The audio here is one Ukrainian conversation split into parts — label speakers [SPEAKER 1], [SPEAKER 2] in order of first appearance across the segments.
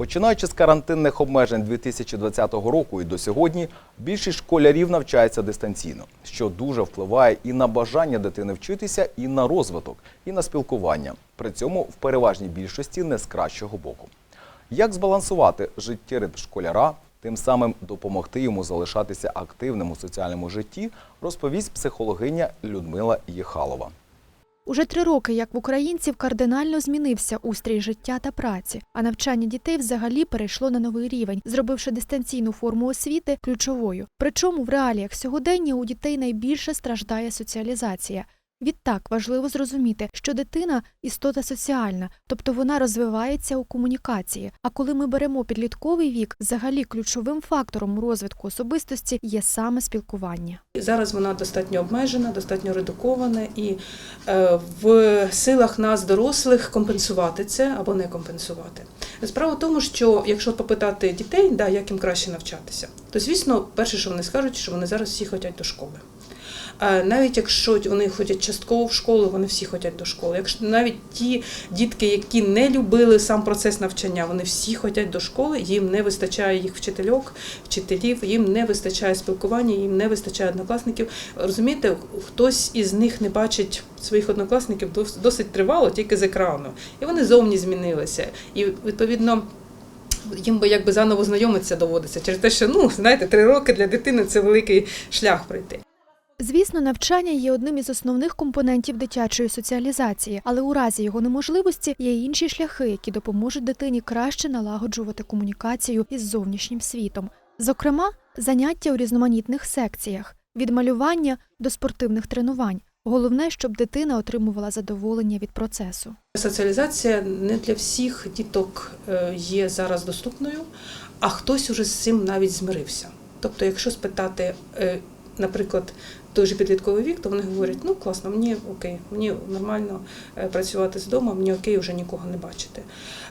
[SPEAKER 1] Починаючи з карантинних обмежень 2020 року і до сьогодні, більшість школярів навчається дистанційно, що дуже впливає і на бажання дитини вчитися, і на розвиток, і на спілкування. При цьому в переважній більшості не з кращого боку. Як збалансувати життєритм школяра, тим самим допомогти йому залишатися активним у соціальному житті, розповість психологиня Людмила Єхалова.
[SPEAKER 2] Уже три роки, як в українців кардинально змінився устрій життя та праці, а навчання дітей взагалі перейшло на новий рівень, зробивши дистанційну форму освіти ключовою. Причому в реаліях сьогодення у дітей найбільше страждає соціалізація. Відтак важливо зрозуміти, що дитина істота соціальна, тобто вона розвивається у комунікації. А коли ми беремо підлітковий вік, взагалі ключовим фактором розвитку особистості є саме спілкування.
[SPEAKER 3] Зараз вона достатньо обмежена, достатньо редукована, і е, в силах нас, дорослих, компенсувати це або не компенсувати. Справа в тому, що якщо попитати дітей, да, як їм краще навчатися, то звісно, перше, що вони скажуть, що вони зараз всі хочуть до школи. Е, Навіть якщо вони ходять частково в школу, вони всі ходять до школи. Якщо навіть ті дітки, які не любили сам процес навчання, вони всі ходять до школи, їм не вистачає їх вчительок, вчителів, їм не вистачає спілкування, їм не вистачає однокласників. Розумієте, хтось із них не бачить своїх однокласників досить тривало, тільки з екрану, і вони зовні змінилися. І відповідно. Їм би якби заново знайомитися доводиться через те, що ну знаєте, три роки для дитини це великий шлях пройти.
[SPEAKER 2] Звісно, навчання є одним із основних компонентів дитячої соціалізації, але у разі його неможливості є інші шляхи, які допоможуть дитині краще налагоджувати комунікацію із зовнішнім світом. Зокрема, заняття у різноманітних секціях, від малювання до спортивних тренувань. Головне, щоб дитина отримувала задоволення від процесу.
[SPEAKER 3] Соціалізація не для всіх діток е, є зараз доступною, а хтось уже з цим навіть змирився. Тобто, якщо спитати, е, наприклад, той же підлітковий вік, то вони говорять, ну класно, мені окей, мені нормально е, працювати з дому, мені окей вже нікого не бачити.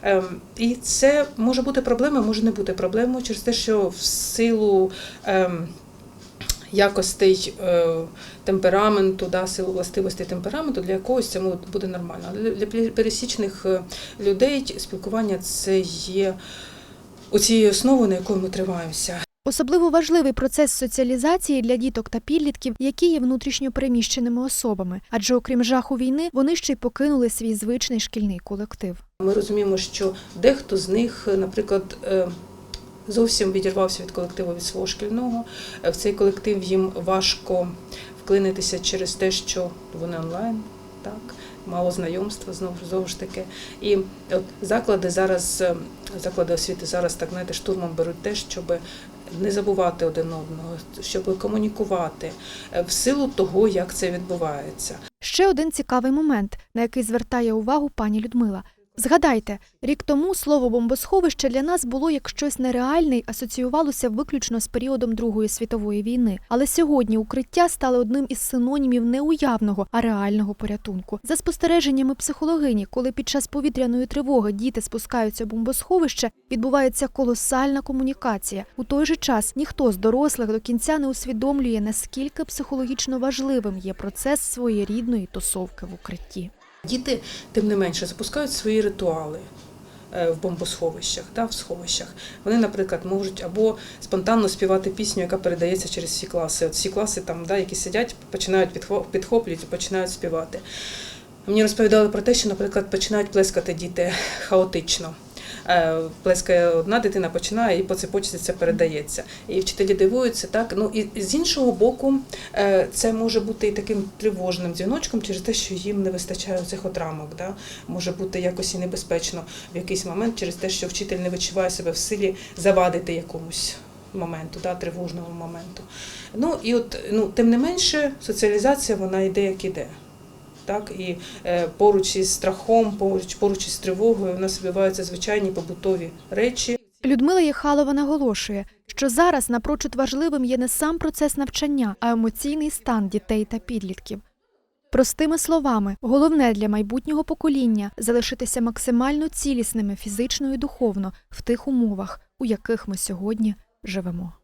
[SPEAKER 3] Ем, І це може бути проблема, може не бути проблемою через те, що в силу. ем, якостей е, темпераменту, да, силу властивостей темпераменту, для якогось це буде нормально. Для пе- пересічних е, людей спілкування це є оцією основою, на якою ми тримаємося.
[SPEAKER 2] Особливо важливий процес соціалізації для діток та підлітків, які є внутрішньо переміщеними особами, адже окрім жаху війни, вони ще й покинули свій звичний шкільний колектив.
[SPEAKER 3] Ми розуміємо, що дехто з них, наприклад, е, зовсім відірвався від колективу від свого шкільного. Е, В цей колектив їм важко вклинитися через те, що вони онлайн, так, мало знайомства знову знову ж таки. І от заклади зараз, е, заклади освіти зараз так знаєте, штурмом беруть те, щоб не забувати один одного, щоб комунікувати е, в силу того, як це відбувається.
[SPEAKER 2] Ще один цікавий момент, на який звертає увагу пані Людмила. Згадайте, рік тому слово бомбосховище для нас було як щось нереальне й асоціювалося виключно з періодом Другої світової війни. Але сьогодні укриття стали одним із синонімів не уявного, а реального порятунку. За спостереженнями психологині, коли під час повітряної тривоги діти спускаються в бомбосховище, відбувається колосальна комунікація. У той же час ніхто з дорослих до кінця не усвідомлює, наскільки психологічно важливим є процес своєрідної тусовки в укритті.
[SPEAKER 3] Діти, тим не менше, запускають свої ритуали е, в бомбосховищах, да, в сховищах. Вони, наприклад, можуть або спонтанно співати пісню, яка передається через всі класи. От всі класи, там, да, які сидять, починають підхоп підхоплюють і починають співати. Мені розповідали про те, що, наприклад, починають плескати діти хаотично. Е, Плескає одна дитина, починає і по цепочці це передається. І вчителі дивуються, так. Ну і з іншого боку, е, це може бути і таким тривожним дзвіночком через те, що їм не вистачає цих от рамок. Да? Може бути якось і небезпечно в якийсь момент через те, що вчитель не відчуває себе в силі завадити якомусь моменту, да, тривожного моменту. Ну і от, ну, тим не менше, соціалізація вона йде як іде. Так, і е, поруч із страхом, поруч, поруч із тривогою у нас відбуваються звичайні побутові речі.
[SPEAKER 2] Людмила Єхалова наголошує, що зараз напрочуд важливим є не сам процес навчання, а емоційний стан дітей та підлітків. Простими словами, головне для майбутнього покоління залишитися максимально цілісними фізично і духовно в тих умовах, у яких ми сьогодні живемо.